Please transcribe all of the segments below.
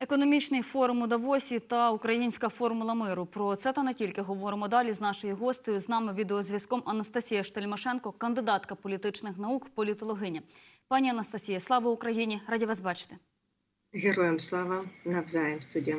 Економічний форум у Давосі та українська формула миру. Про це та не тільки говоримо далі з нашою гостею. З нами відеозв'язком Анастасія Штельмашенко, кандидатка політичних наук, політологиня. Пані Анастасія, слава Україні! Раді вас бачити. Героям слава навзаєм студія.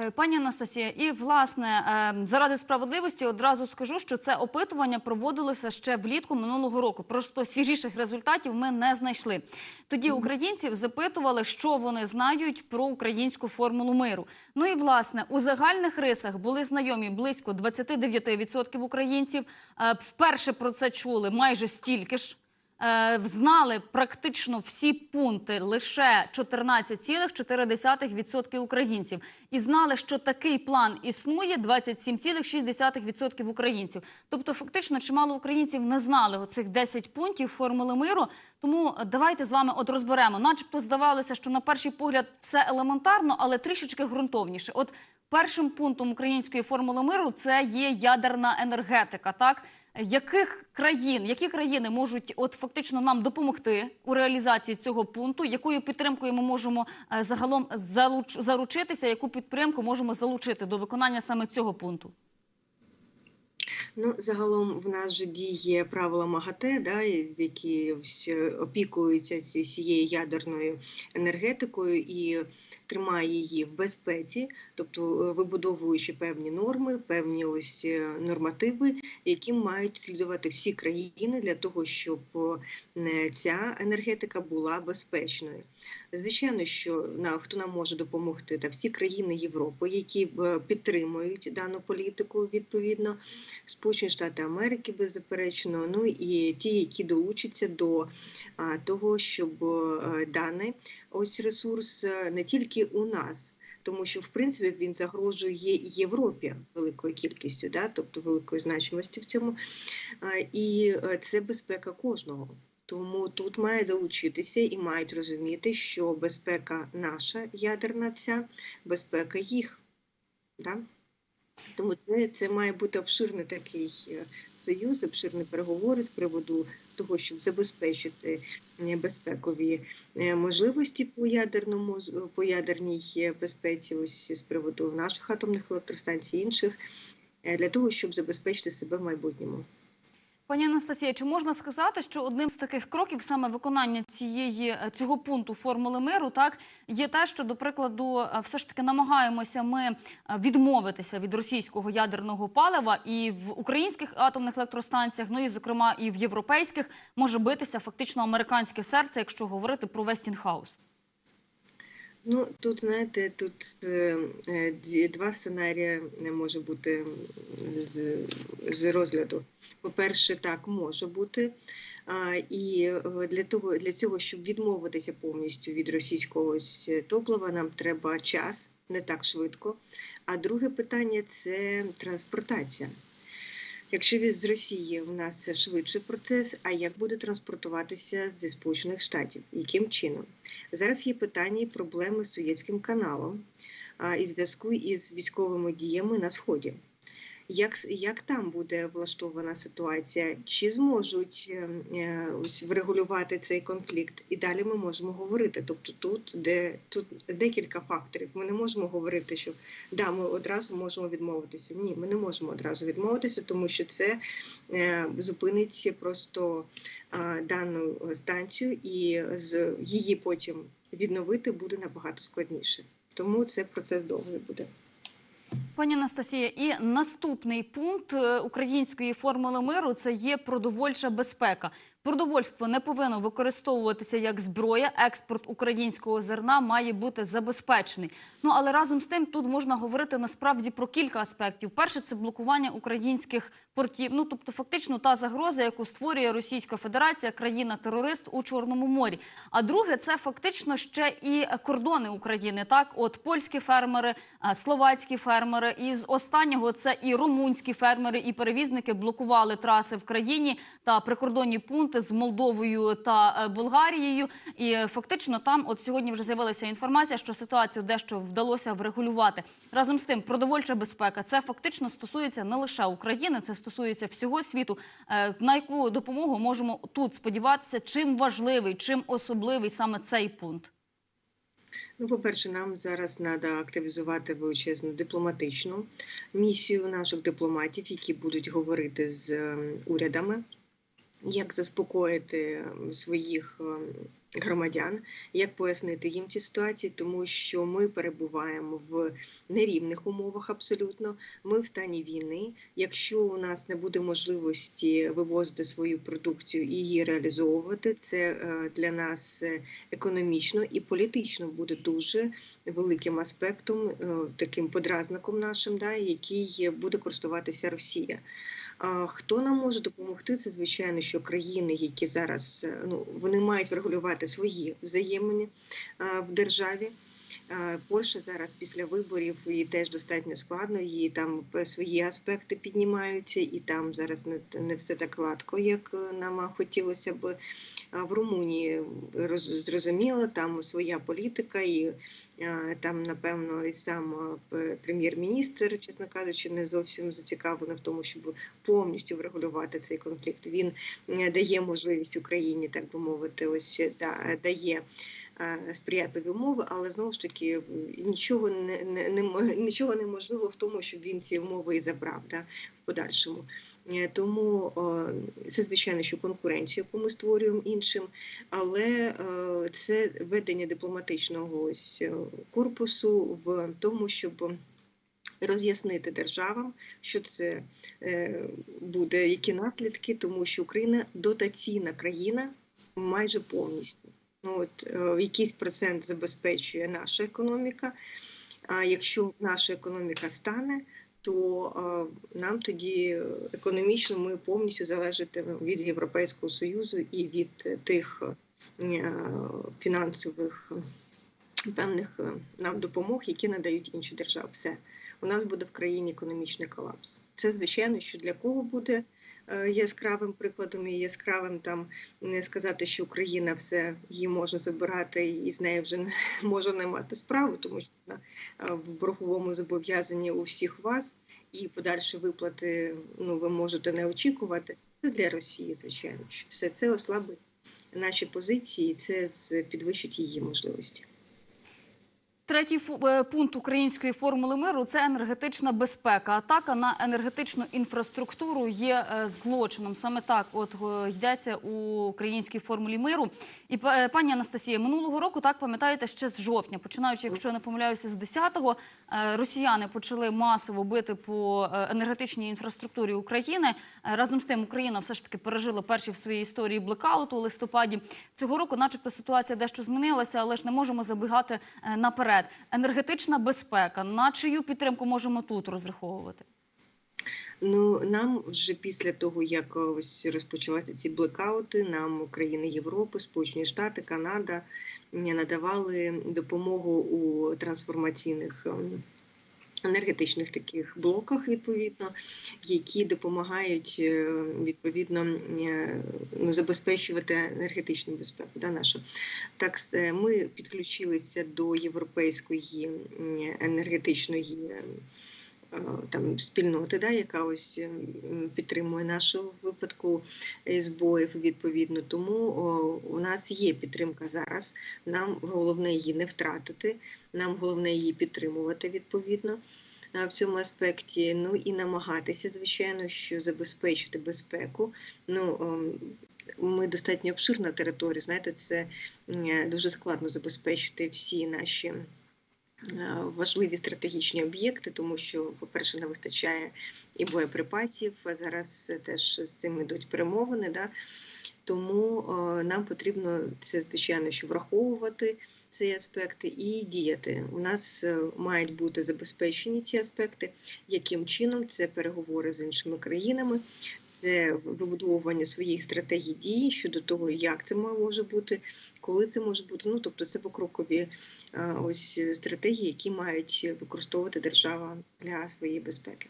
Е, Пані Анастасія, і власне е, заради справедливості одразу скажу, що це опитування проводилося ще влітку минулого року. Просто свіжіших результатів ми не знайшли. Тоді українців запитували, що вони знають про українську формулу миру. Ну і власне у загальних рисах були знайомі близько 29% українців. Е, Вперше про це чули майже стільки ж. Е, Знали практично всі пункти лише 14,4% українців. І знали, що такий план існує 27,6% українців. Тобто, фактично, чимало українців не знали оцих 10 пунктів формули миру. Тому давайте з вами от розберемо. Начебто здавалося, що на перший погляд все елементарно, але трішечки ґрунтовніше. От першим пунктом української формули миру це є ядерна енергетика. Так яких країн, які країни можуть от фактично нам допомогти у реалізації цього пункту? Якою підтримкою ми можемо е, загалом залуч, заручитися? Яку підтримку можемо залучити до виконання саме цього пункту? Ну, загалом в нас же діє правила МАГАТЕ, да, які опікуються цією ядерною енергетикою і тримає її в безпеці, тобто е, вибудовуючи певні норми, певні ось е, нормативи, яким мають слідувати всі країни для того, щоб е, ця енергетика була безпечною. Звичайно, що на хто нам може допомогти, та всі країни Європи, які е, підтримують дану політику відповідно. Сполучені Штати Америки, беззаперечно, ну і ті, які долучаться до того, щоб е, даний ось ресурс е, не тільки у нас. Тому що в принципі він загрожує Європі великою кількістю, да, тобто великою значимості в цьому, і це безпека кожного. Тому тут має долучитися і мають розуміти, що безпека наша ядерна ця, безпека їх. Да? Тому це, це має бути обширний такий е, союз, обширні переговори з приводу того, щоб забезпечити е, безпекові е, можливості по ядерному по ядерній безпеці, ось з приводу наших атомних електростанцій, інших, для того, щоб забезпечити себе в майбутньому. Пані Анастасія, чи можна сказати, що одним з таких кроків саме виконання цієї е, цього пункту формули миру, так є те, що до прикладу, е, все ж таки намагаємося ми е, відмовитися від російського ядерного палива, і в українських атомних електростанціях, ну і зокрема і в європейських, може битися фактично американське серце, якщо говорити про Вестінхаус. Ну тут знаєте, тут е, е, дві два сценарії не може бути з, з розгляду. По-перше, так може бути. А, і е, для того, для цього, щоб відмовитися повністю від російського топлива, нам треба час, не так швидко. А друге питання це транспортація. Якщо віз з Росії у нас це швидший процес, а як буде транспортуватися зі Сполучених Штатів? Яким чином? Зараз є питання і проблеми з Суєцьким каналом і зв'язку із військовими діями на сході. Як, як там буде влаштована ситуація? Чи зможуть е, е, ось врегулювати цей конфлікт? І далі ми можемо говорити. Тобто тут, де тут декілька факторів. Ми не можемо говорити, що да, ми одразу можемо відмовитися. Ні, ми не можемо одразу відмовитися, тому що це е, зупинить просто а, дану станцію, і з її потім відновити буде набагато складніше. Тому це процес довгий буде. Пані Анастасія, і наступний пункт е, української формули миру це є продовольча безпека. Продовольство не повинно використовуватися як зброя. Експорт українського зерна має бути забезпечений. Ну але разом з тим тут можна говорити насправді про кілька аспектів. Перше це блокування українських портів. Ну тобто, фактично та загроза, яку створює Російська Федерація, країна-терорист у Чорному морі. А друге, це фактично ще і кордони України. Так, от польські фермери, е, словацькі фермери, і з останнього це і румунські фермери, і перевізники блокували траси в країні та прикордонні пункти з Молдовою та е, Болгарією. І е, фактично там, от сьогодні вже з'явилася інформація, що ситуацію дещо вдалося врегулювати. Разом з тим, продовольча безпека це фактично стосується не лише України, це стосується всього світу. Е, На яку допомогу можемо тут сподіватися? Чим важливий, чим особливий саме цей пункт? Ну, по-перше, нам зараз треба активізувати величезну дипломатичну місію наших дипломатів, які будуть говорити з ем, урядами, як заспокоїти ем, своїх ем, громадян, як пояснити їм ці ситуації, тому що ми перебуваємо в нерівних умовах абсолютно. Ми в стані війни. Якщо у нас не буде можливості вивозити свою продукцію і її реалізовувати, це е, для нас е, економічно і політично буде дуже великим аспектом, е, таким подразником нашим, да, який буде користуватися Росія. Хто нам може допомогти? Це звичайно, що країни, які зараз ну вони мають врегулювати свої взаємини е, в державі. Е, Польща зараз після виборів і теж достатньо складно. Її там свої аспекти піднімаються, і там зараз не, все так гладко, як е, нам хотілося б. В Румунії роз, зрозуміло, там своя політика, і е, там, напевно, і сам е, прем'єр-міністр, чесно кажучи, не зовсім зацікавлений в тому, щоб повністю врегулювати цей конфлікт. Він е, дає можливість Україні, так би мовити, ось да, дає сприятливі умови, але знову ж таки нічого не, не, не нічого неможливо в тому, щоб він ці умови і забрав да, в подальшому. Е, Тому е, це звичайно, що конкуренцію, яку ми створюємо іншим, але е, це ведення дипломатичного ось е, корпусу в тому, щоб роз'яснити державам, що це е, буде, які наслідки, тому що Україна дотаційна країна майже повністю. Ну от е, якийсь процент забезпечує наша економіка. А якщо наша економіка стане, то е, нам тоді економічно ми повністю залежатимемо від Європейського союзу і від тих е, фінансових певних нам допомог, які надають інші держави. Все у нас буде в країні економічний колапс. Це звичайно, що для кого буде яскравим прикладом і яскравим там не сказати, що Україна все її може забирати і з нею вже не може не мати справу, тому що вона е, в борговому зобов'язанні у всіх вас, і подальші виплати ну ви можете не очікувати. Це для Росії, звичайно. Все це ослабить наші позиції, це підвищить її можливості. Третій е, пункт української формули миру це енергетична безпека. Атака на енергетичну інфраструктуру є е, злочином. Саме так, от е, йдеться у українській формулі миру. І пані Анастасія, минулого року так пам'ятаєте ще з жовтня, починаючи, якщо я не помиляюся, з 10-го, е, росіяни почали масово бити по енергетичній інфраструктурі України. Разом з тим, Україна все ж таки пережила перші в своїй історії блекаут у листопаді цього року, начебто, ситуація дещо змінилася, але ж не можемо забігати е, наперед. Енергетична безпека. На чию підтримку можемо тут розраховувати? Ну нам вже після того, як е, ось розпочалися ці блекаути, нам країни Європи, Сполучені Штати, Канада надавали допомогу у трансформаційних. Енергетичних таких блоках, відповідно, які допомагають е, відповідно е, ну, забезпечувати енергетичну безпеку. Да, нашу. Так, е, ми підключилися до європейської енергетичної там спільноти, да, яка ось підтримує нашу випадку е, збоїв відповідно. Тому о, у нас є підтримка зараз. Нам головне її не втратити, нам головне її підтримувати відповідно. е, В цьому аспекті, ну і намагатися, звичайно, що забезпечити безпеку. Ну ем, ми достатньо обширна територія. Знаєте, це дуже складно забезпечити всі наші е, важливі стратегічні об'єкти, тому що, по-перше, не вистачає і боєприпасів. Зараз е, теж з цим йдуть перемовини. Да? Тому е, нам потрібно це, звичайно, що враховувати ці аспекти і діяти. У нас е, мають бути забезпечені ці аспекти. Яким чином це переговори з іншими країнами, це вибудовування своїх стратегій дій щодо того, як це може бути, коли це може бути. Ну тобто, це покрокові е, ось стратегії, які мають використовувати держава для своєї безпеки.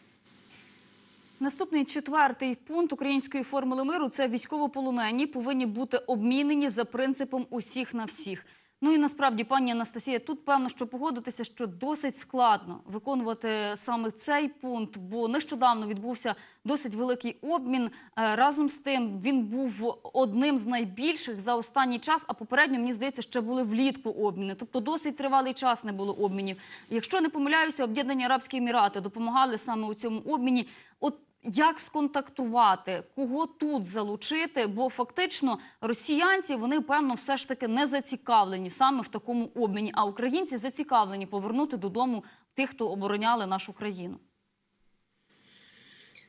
Наступний четвертий пункт української формули миру це військовополонені повинні бути обмінені за принципом усіх на всіх. Ну і насправді, пані Анастасія, тут певно, що погодитися, що досить складно виконувати саме цей пункт, бо нещодавно відбувся досить великий обмін. Е, Разом з тим він був одним з найбільших за останній час. А попередньо мені здається, ще були влітку обміни. Тобто досить тривалий час не було обмінів. Якщо не помиляюся, об'єднані Арабські Емірати допомагали саме у цьому обміні. От як сконтактувати, кого тут залучити? Бо фактично росіянці вони певно все ж таки не зацікавлені саме в такому обміні. А українці зацікавлені повернути додому тих, хто обороняли нашу країну.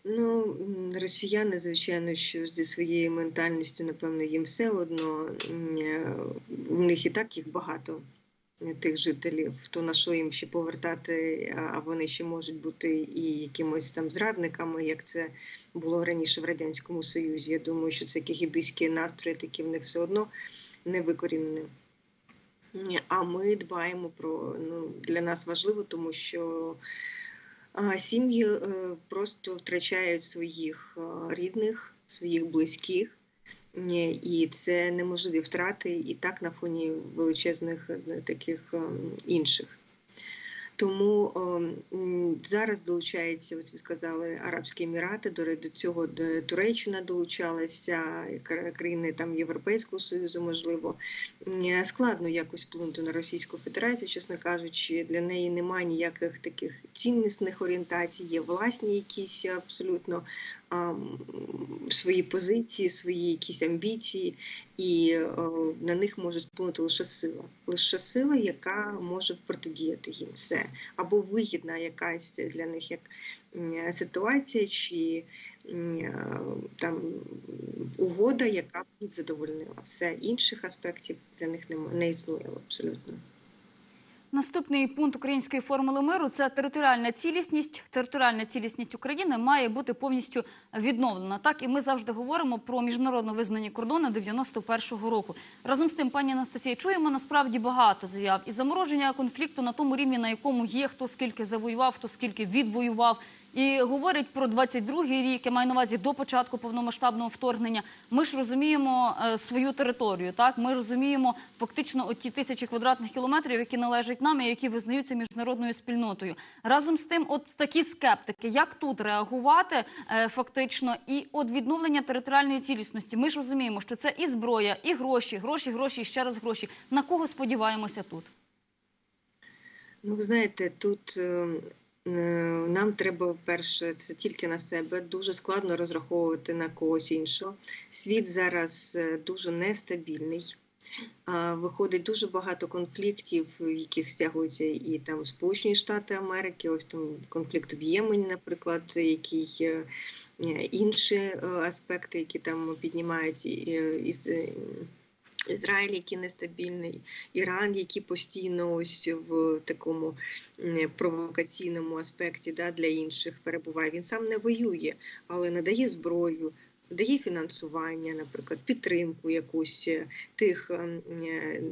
Ну, росіяни, звичайно, що зі своєю ментальністю, напевно, їм все одно. М, е, В них і так їх багато, тих жителів. То на що їм ще повертати, а- вони ще можуть бути і якимось там зрадниками, як це було раніше в Радянському Союзі. Я думаю, що це кігібійські настрої, такі в них все одно не викорінені. А ми дбаємо про ну для нас важливо, тому що Сім'ї е, просто втрачають своїх рідних, своїх близьких, і це неможливі втрати і так на фоні величезних е, таких е, інших. Тому е, зараз долучається, ось ви сказали, Арабські Емірати, до, цього Туреччина долучалася, кра- країни там Європейського Союзу, можливо. Складно якось вплинути на Російську Федерацію, чесно кажучи, для неї немає ніяких таких ціннісних орієнтацій, є власні якісь абсолютно свої позиції, свої якісь амбіції, і е, на них може вплинути лише сила. Лише сила, яка може протидіяти їм все, або вигідна якась для них як ситуація, чи е, там угода, яка б задовольнила. Все інших аспектів для них нема- не існує абсолютно. Наступний пункт української формули миру це територіальна цілісність. Територіальна цілісність України має бути повністю відновлена. Так і ми завжди говоримо про міжнародно визнані кордони 91-го року. Разом з тим, пані Анастасія, чуємо насправді багато заяв і замороження конфлікту на тому рівні, на якому є хто скільки завоював, хто скільки відвоював. І говорить про 22-й рік, я маю на увазі до початку повномасштабного вторгнення. Ми ж розуміємо е, свою територію. Так, ми розуміємо фактично оті тисячі квадратних кілометрів, які належать нам і які визнаються міжнародною спільнотою. Разом з тим, от такі скептики, як тут реагувати е, фактично, і от відновлення територіальної цілісності. Ми ж розуміємо, що це і зброя, і гроші, гроші, гроші, і ще раз гроші. На кого сподіваємося тут? Ну, ви знаєте, тут е, е, нам треба вперше це тільки на себе. Дуже складно розраховувати на когось іншого. Світ зараз е, дуже нестабільний. Виходить дуже багато конфліктів, в яких стягуються і там Сполучені Штати Америки, ось там конфлікт в Ємені, наприклад, який е, е, інші е, аспекти, які там піднімають е, із. Ізраїль, який нестабільний, Іран, який постійно ось в такому провокаційному аспекті да, для інших перебуває. Він сам не воює, але надає зброю, дає фінансування, наприклад, підтримку якусь е, тих, ем, е,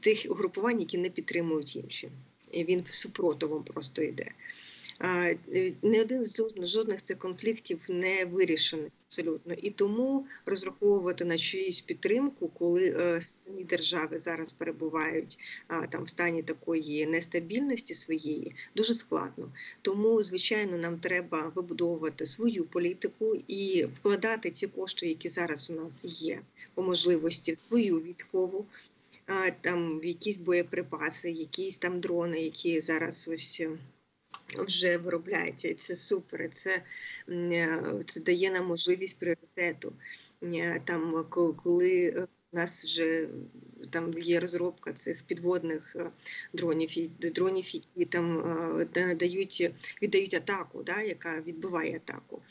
тих угрупувань, які не підтримують інші. Він супротивом просто йде. Е, Не один з жодних цих конфліктів не вирішений абсолютно. І тому розраховувати на чиюсь підтримку, коли е, самі держави зараз перебувають там в стані такої нестабільності своєї, дуже складно. Тому, звичайно, нам треба вибудовувати свою політику і вкладати ці кошти, які зараз у нас є, по можливості в свою військову. Там якісь боєприпаси, якісь там дрони, які зараз ось вже виробляється, і це супер. Це, е, це дає нам можливість пріоритету. Е, Там, коли е, у нас вже там є розробка цих підводних дронів, і дронів, які там дають, віддають атаку, да, яка відбиває атаку,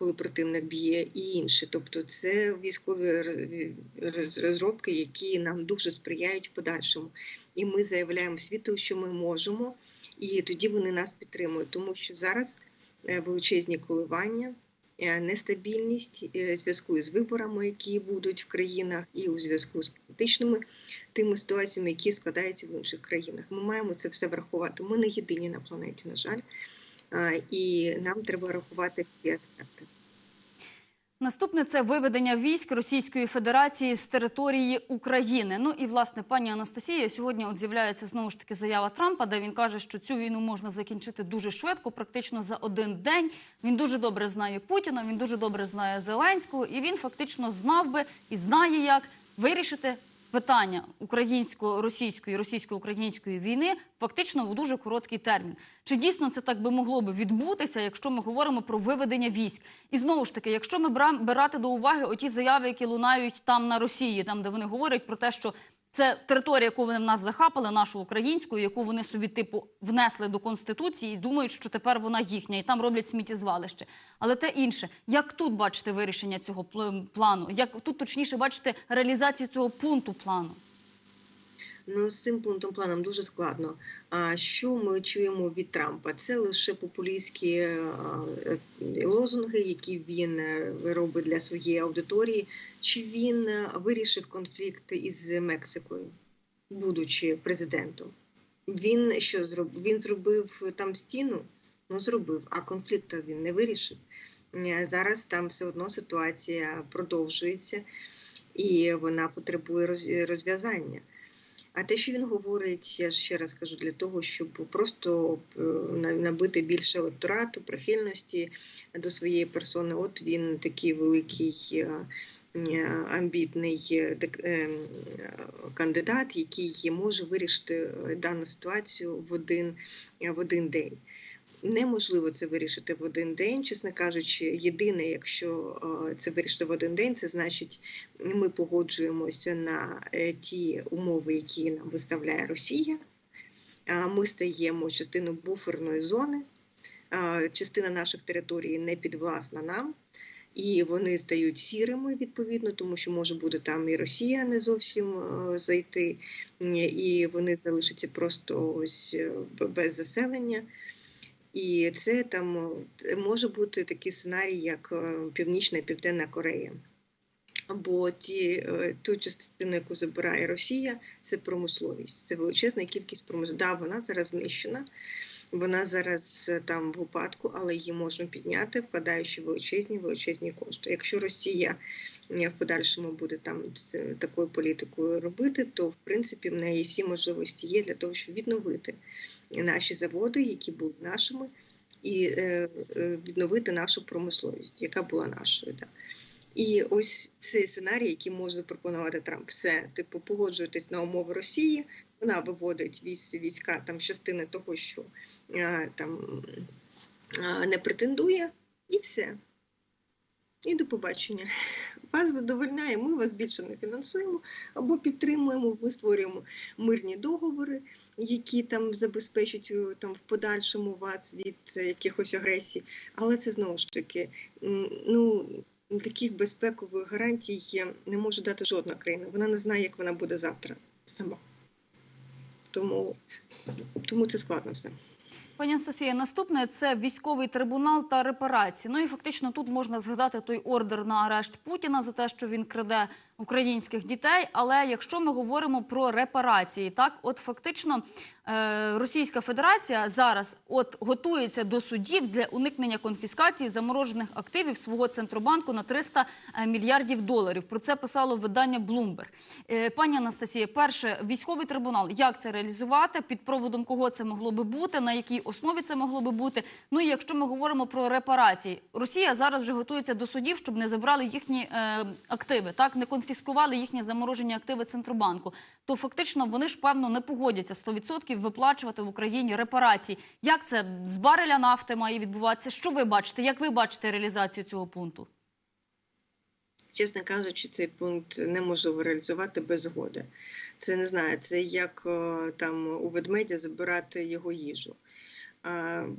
коли противник б'є, і інше. Тобто це військові роз- роз- розробки, які нам дуже сприяють в подальшому. І ми заявляємо світу, що ми можемо і тоді вони нас підтримують, тому що зараз е, величезні коливання, е, нестабільність е, в зв'язку з виборами, які будуть в країнах, і у зв'язку з політичними тими ситуаціями, які складаються в інших країнах. Ми маємо це все врахувати. Ми не єдині на планеті, на жаль, і нам треба рахувати всі аспекти. Наступне це виведення військ Російської Федерації з території України. Ну і власне пані Анастасія сьогодні от з'являється знову ж таки заява Трампа, де він каже, що цю війну можна закінчити дуже швидко, практично за один день. Він дуже добре знає Путіна, він дуже добре знає Зеленського, і він фактично знав би і знає, як вирішити питання українсько-російської, російсько-української війни фактично в дуже короткий термін. Чи дійсно це так би могло би відбутися, якщо ми говоримо про виведення військ? І знову ж таки, якщо ми брати до уваги оті заяви, які лунають там на Росії, там де вони говорять про те, що це територія, яку вони в нас захапали, нашу українську, яку вони собі типу внесли до конституції, і думають, що тепер вона їхня, і там роблять сміттєзвалище. Але те інше, як тут бачите вирішення цього пл- плану? Як тут точніше бачите реалізацію цього пункту плану? Ну, з цим пунктом планом дуже складно. А що ми чуємо від Трампа? Це лише популістські е, е, лозунги, які він е, робить для своєї аудиторії. Чи він вирішив конфлікт із Мексикою, будучи президентом? Він що зробив? Він зробив там стіну? Ну, зробив, а конфлікту він не вирішив. Зараз там все одно ситуація продовжується і вона потребує розв'язання. А те, що він говорить, я ж ще раз кажу, для того, щоб просто е, набити більше електорату, прихильності до своєї персони. От він такий великий е, е, амбітний кандидат, який може вирішити дану ситуацію в один, в один день. Неможливо це вирішити в один день, чесно кажучи. Єдине, якщо е, це вирішити в один день, це значить, ми погоджуємося на е, ті умови, які нам виставляє Росія. Ми стаємо частиною буферної зони, частина наших територій не підвласна нам. І вони стають сірими відповідно, тому що може бути там і Росія не зовсім е, зайти, і вони залишаться просто ось без заселення. І це там може бути такий сценарій, як е, Північна і Південна Корея. Або ті, е, ту частину, яку забирає Росія, це промисловість. Це величезна кількість промисловості. Да, вона зараз знищена, вона зараз е, там в упадку, але її можна підняти, вкладаючи величезні величезні кошти. Якщо Росія в подальшому буде там такою політикою робити, то в принципі в неї всі можливості є для того, щоб відновити наші заводи, які були нашими, і е, е, відновити нашу промисловість, яка була нашою. Да. І ось цей сценарій, який може запропонувати Трамп, все, типу, погоджуєтесь на умови Росії, вона виводить війська там частини того, що е, там не претендує, і все. І до побачення. Вас задовольняє, ми вас більше не фінансуємо або підтримуємо, ми створюємо мирні договори, які там забезпечать е, там в подальшому вас від е, якихось агресій. Але це знову ж таки, ну таких безпекових гарантій е, не може дати жодна країна. Вона не знає, як вона буде завтра сама. Тому, тому це складно все. Пані Анастасія, наступне це військовий трибунал та репарації. Ну і фактично тут можна згадати той ордер на арешт Путіна за те, що він краде українських дітей. Але якщо ми говоримо про репарації, так от фактично е, Російська Федерація зараз от готується до судів для уникнення конфіскації заморожених активів свого центробанку на 300 мільярдів доларів. Про це писало видання Bloomberg. Е, Пані Анастасія, перше, військовий трибунал, як це реалізувати? Під проводом кого це могло би бути? На якій основі це могло би бути? Ну і якщо ми говоримо про репарації, Росія зараз вже готується до судів, щоб не забрали їхні е, активи, так не конфіскували їхні заморожені активи центробанку. То фактично вони ж певно не погодяться 100% виплачувати в Україні репарації. Як це з бареля нафти має відбуватися? Що ви бачите? Як ви бачите реалізацію цього пункту? Чесно кажучи, цей пункт неможливо реалізувати без згоди. Це не знаю, це як там у ведмедя забирати його їжу.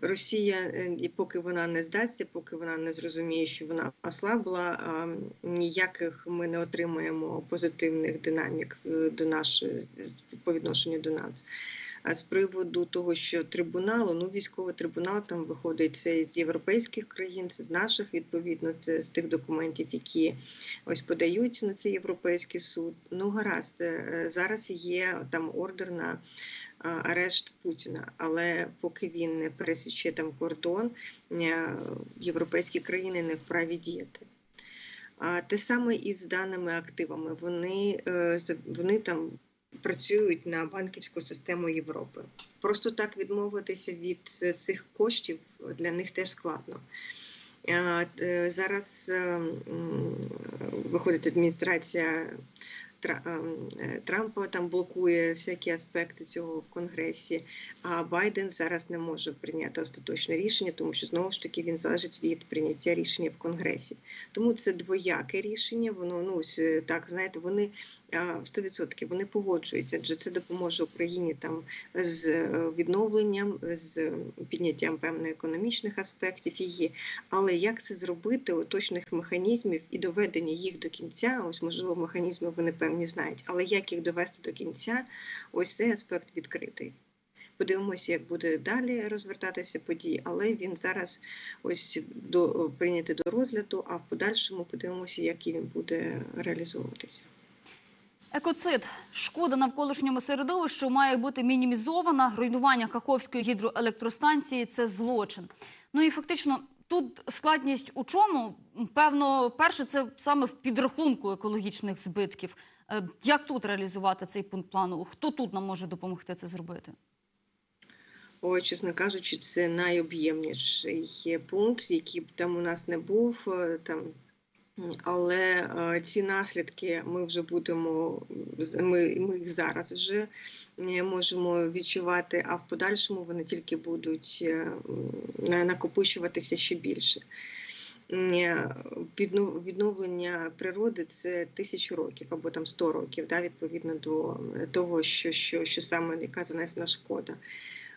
Росія, е, і поки вона не здасться, поки вона не зрозуміє, що вона ослабла, ніяких ми не отримаємо позитивних динамік е, до нашої по відношенню до нас. А з приводу того, що трибуналу, ну військовий трибунал там виходить це з європейських країн, це з наших відповідно, це з тих документів, які ось подаються на цей європейський суд. Ну гаразд, зараз є там ордер на арешт Путіна, але поки він не пересіче там кордон, е, європейські країни не вправі діяти. А те саме і з даними активами. Вони, е, вони там працюють на банківську систему Європи. Просто так відмовитися від е, цих коштів для них теж складно. Зараз е, виходить адміністрація Ем, е, Трампа там блокує всякі аспекти цього в Конгресі. А Байден зараз не може прийняти остаточне рішення, тому що знову ж таки він залежить від прийняття рішення в Конгресі. Тому це двояке рішення. Воно ну е, так знаєте, вони 100% вони погоджуються, адже це допоможе Україні там з е, відновленням, з підняттям певних економічних аспектів її. Але як це зробити, точних механізмів і доведення їх до кінця? Ось можливо, механізми вони певні знають, але як їх довести до кінця? Ось цей аспект відкритий. Подивимося, як буде далі розвертатися події, але він зараз ось до прийнятий до розгляду. А в подальшому подивимося, як він буде реалізовуватися. Екоцид шкода навколишньому середовищу має бути мінімізована. Руйнування Каховської гідроелектростанції це злочин. Ну і фактично тут складність у чому? Певно, перше, це саме в підрахунку екологічних збитків. Е, Як тут реалізувати цей пункт плану? Хто тут нам може допомогти це зробити? Ой, чесно кажучи, це найоб'ємніший пункт, який б там у нас не був е, там. Але е, ці наслідки ми вже будемо ми, ми їх зараз вже е, можемо відчувати, а в подальшому вони тільки будуть е, накопичуватися ще більше. Відновлення природи це тисячу років або там сто років, да, відповідно до того, що, що, що саме яка занесена шкода.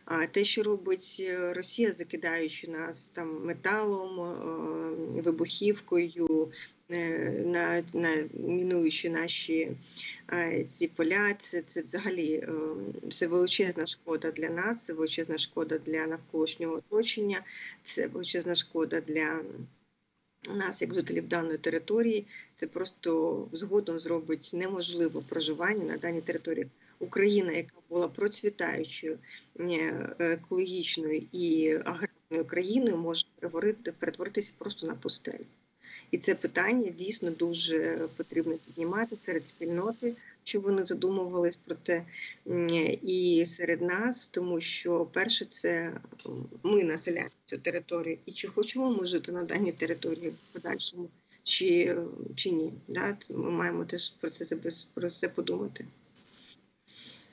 А те, що робить е, Росія, закидаючи нас там металом, е, вибухівкою, е, на, на мінуючи наші ці поля, це, це взагалі це величезна шкода для нас, це величезна шкода для навколишнього оточення, це величезна шкода для нас, як жителів даної території. Це просто згодом зробить неможливо проживання на даній території. Україна, яка була процвітаючою е, екологічною і аграрною країною, може перетворити, перетворитися просто на пустелю. І це питання дійсно дуже потрібно піднімати серед спільноти, що вони задумувались про те, і серед нас, тому що перше, це ми населяємо цю територію, і чи хочемо ми жити на даній території в подальшому, чи, чи ні. Да? Ми маємо теж про це про це подумати.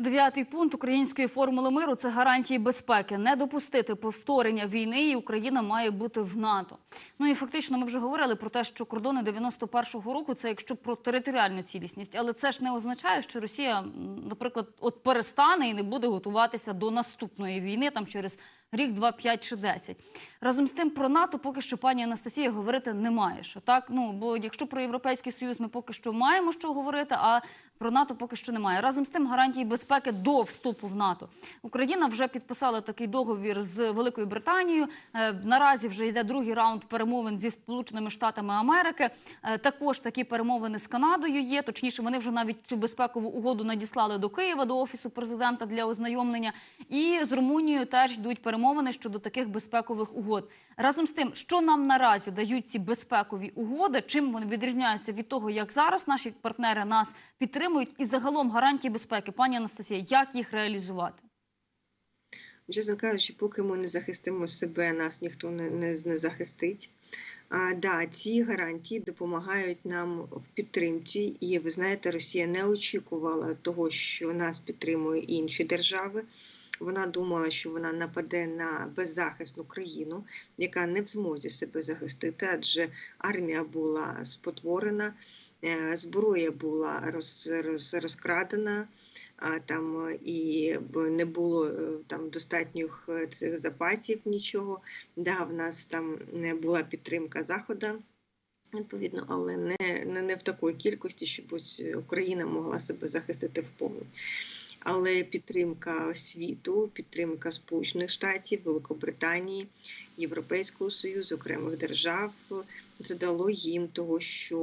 Дев'ятий пункт української формули миру це гарантії безпеки. Не допустити повторення війни, і Україна має бути в НАТО. Ну і фактично ми вже говорили про те, що кордони 91-го року це якщо про територіальну цілісність, але це ж не означає, що Росія, наприклад, от перестане і не буде готуватися до наступної війни там через рік, два, п'ять чи десять. Разом з тим про НАТО поки що пані Анастасія говорити немає. Що так? Ну бо якщо про європейський союз ми поки що маємо що говорити, а про НАТО поки що немає. Разом з тим гарантії безпеки до вступу в НАТО. Україна вже підписала такий договір з Великою Британією. Е, Наразі вже йде другий раунд перемовин зі Сполученими Штатами Америки. Е, Також такі перемовини з Канадою є. Точніше, вони вже навіть цю безпекову угоду надіслали до Києва до офісу президента для ознайомлення. І з Румунією теж йдуть перемовини щодо таких безпекових угод. Разом з тим, що нам наразі дають ці безпекові угоди, чим вони відрізняються від того, як зараз наші партнери нас підтримують, і загалом гарантії безпеки, пані Анастасія, як їх реалізувати? Чесно кажучи, поки ми не захистимо себе, нас ніхто не, не, не захистить. А, да, ці гарантії допомагають нам в підтримці, і ви знаєте, Росія не очікувала того, що нас підтримують інші держави. Вона думала, що вона нападе на беззахисну країну, яка не в змозі себе захистити, адже армія була спотворена, е, зброя була роз, роз, розкрадена. А там і не було е, там достатніх е, цих запасів нічого. Да, в нас там не була підтримка Заходу, відповідно, але не, не, не в такої кількості, щоб ось Україна могла себе захистити вповну. Але підтримка світу, підтримка Сполучених Штатів, Великобританії Європейського союзу, окремих держав. задало їм того, що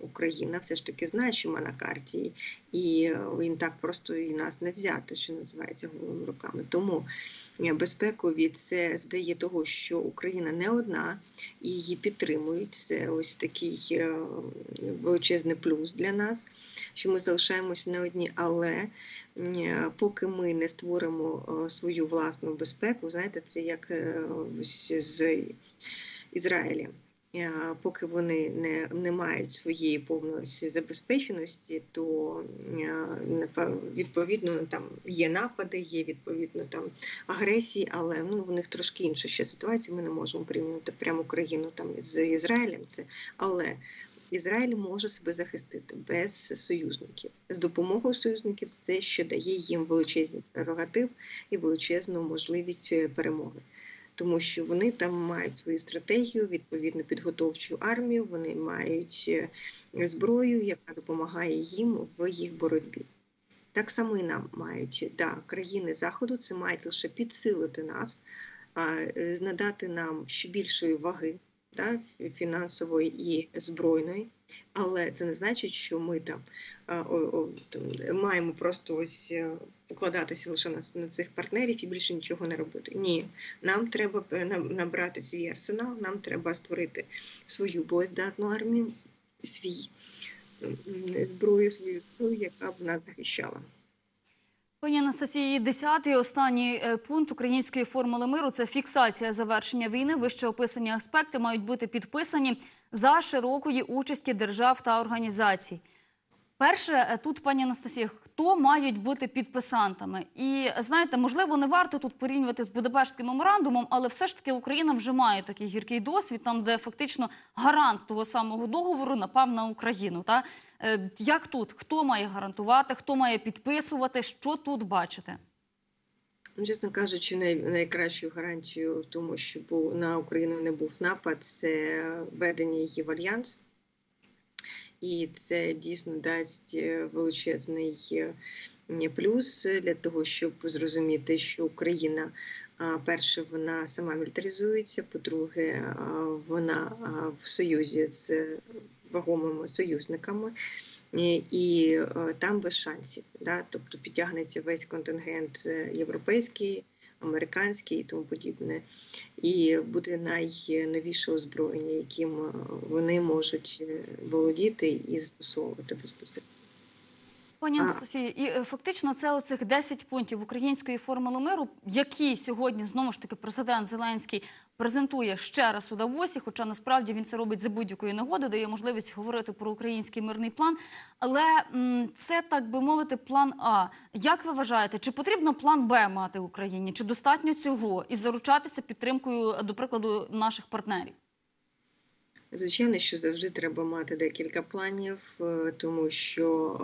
Україна все ж таки значима на карті, і він так просто і нас не взяти, що називається голими руками. Тому безпекові це здає того, що Україна не одна, і її підтримують. Це ось такий е, величезний плюс для нас, що ми залишаємося не одні, але е, поки ми не створимо е, свою власну безпеку, знаєте, це як е, з Ізраїлем. Е, Поки вони не, не мають своєї повної забезпеченості, то е, відповідно там є напади, є відповідно там агресії, але ну в них трошки інша ще ситуація. Ми не можемо порівняти прямо Україну там з Ізраїлем. Це але Ізраїль може себе захистити без союзників. З допомогою союзників це ще дає їм величезний прерогатив і величезну можливість е, перемоги. Тому що вони там мають свою стратегію, відповідно підготовчу армію, вони мають е, зброю, яка допомагає їм в їх боротьбі. Так само і нам мають да, країни Заходу це мають лише підсилити нас, е, надати нам ще більшої ваги да, фінансової і збройної. Але це не значить, що ми там маємо просто ось е, покладатися лише на, на цих партнерів і більше нічого не робити. Ні, нам треба е, набрати свій арсенал, нам треба створити свою боєздатну армію, свій зброю, свою зброю, яка б нас захищала. Пані Анастасії, десятий останній е, пункт української формули миру це фіксація завершення війни. Вище описані аспекти мають бути підписані за широкої участі держав та організацій. Перше, е, тут, пані Анастасія, хто мають бути підписантами? І знаєте, можливо, не варто тут порівнювати з Будапештським меморандумом, але все ж таки Україна вже має такий гіркий досвід, там де фактично гарант того самого договору напав на Україну. Та Е, як тут хто має гарантувати, хто має підписувати, що тут бачите? Ну, чесно кажучи, най, найкращою гарантією тому, що на Україну не був напад, це введення її в альянс. І це дійсно дасть е, величезний е, плюс для того, щоб зрозуміти, що Україна, перше, вона сама мілітаризується, по-друге, вона в союзі з вагомими союзниками. І, і е, там без шансів. Да? Тобто підтягнеться весь контингент е, європейський, американський і тому подібне. І буде найновіше озброєння, яким е, вони можуть е, володіти і застосовувати безпосередньо. Пані Анастасія, і е, фактично це оцих 10 пунктів української формули миру, які сьогодні знову ж таки президент Зеленський презентує ще раз у Давосі, хоча насправді він це робить за будь-якої нагоди, дає можливість говорити про український мирний план. Але це так би мовити, план А. Як ви вважаєте, чи потрібно план Б мати Україні? Чи достатньо цього і заручатися підтримкою, до прикладу, наших партнерів? Звичайно, що завжди треба мати декілька планів, е, тому що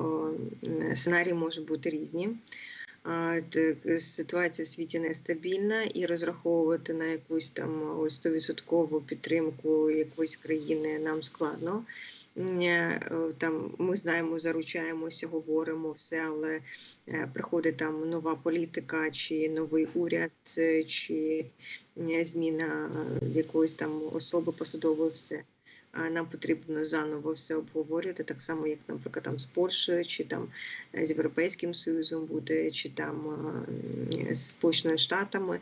е, сценарії можуть бути різні. Ситуація в світі нестабільна і розраховувати на якусь там ось 100% підтримку якоїсь країни нам складно. Е, Там ми знаємо, заручаємося, говоримо все, але е, приходить там нова політика, чи новий уряд, е, чи зміна якоїсь там особи посадової, все. Нам потрібно заново все обговорювати, так само, як, наприклад, там з Польщею, чи там з Європейським Союзом буде, чи там з Сполученими Штатами,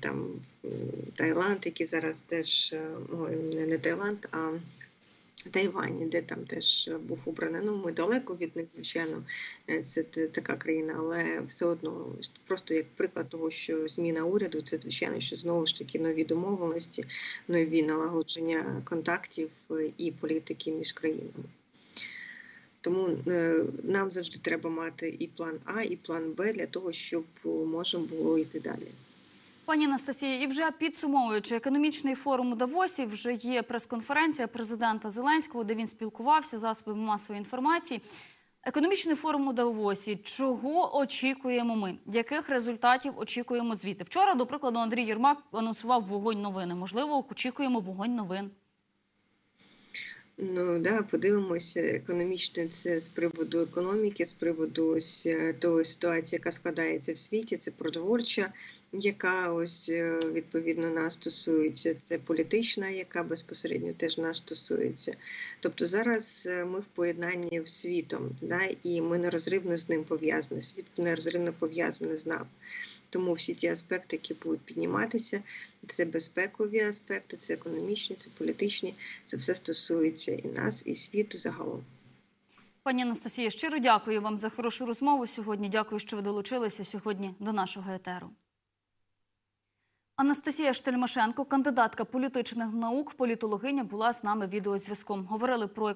там Таїланд, який зараз теж не Таїланд, а Тайвань, де там теж був обраний. Ну, ми далеко від них, звичайно, е, це така країна, але все одно просто як приклад того, що зміна уряду, це звичайно, що знову ж таки нові домовленості, нові налагодження контактів е, і політики між країнами. Тому е, нам завжди треба мати і план А, і план Б для того, щоб можна було йти далі. Пані Анастасія, і вже підсумовуючи економічний форум у Давосі, вже є прес-конференція президента Зеленського, де він спілкувався з засобами масової інформації. Економічний форум у Давосі. Чого очікуємо ми? Яких результатів очікуємо звідти? Вчора, до прикладу, Андрій Єрмак анонсував вогонь новини. Можливо, очікуємо вогонь новин. Ну да, подивимося економічно це з приводу економіки, з приводу ось е, тої ситуації, яка складається в світі. Це продовольча, яка ось е, відповідно нас стосується. Це політична, яка безпосередньо теж нас стосується. Тобто зараз е, ми в поєднанні з світом, да, і ми нерозривно з ним пов'язані. Світ нерозривно пов'язаний з нами. Тому всі ті аспекти, які будуть підніматися, це безпекові аспекти, це економічні, це політичні. Це все стосується і нас, і світу загалом. Пані Анастасія, щиро дякую вам за хорошу розмову сьогодні. Дякую, що ви долучилися сьогодні до нашого етеру. Анастасія Штельмашенко, кандидатка політичних наук, політологиня, була з нами відеозв'язком. Говорили про.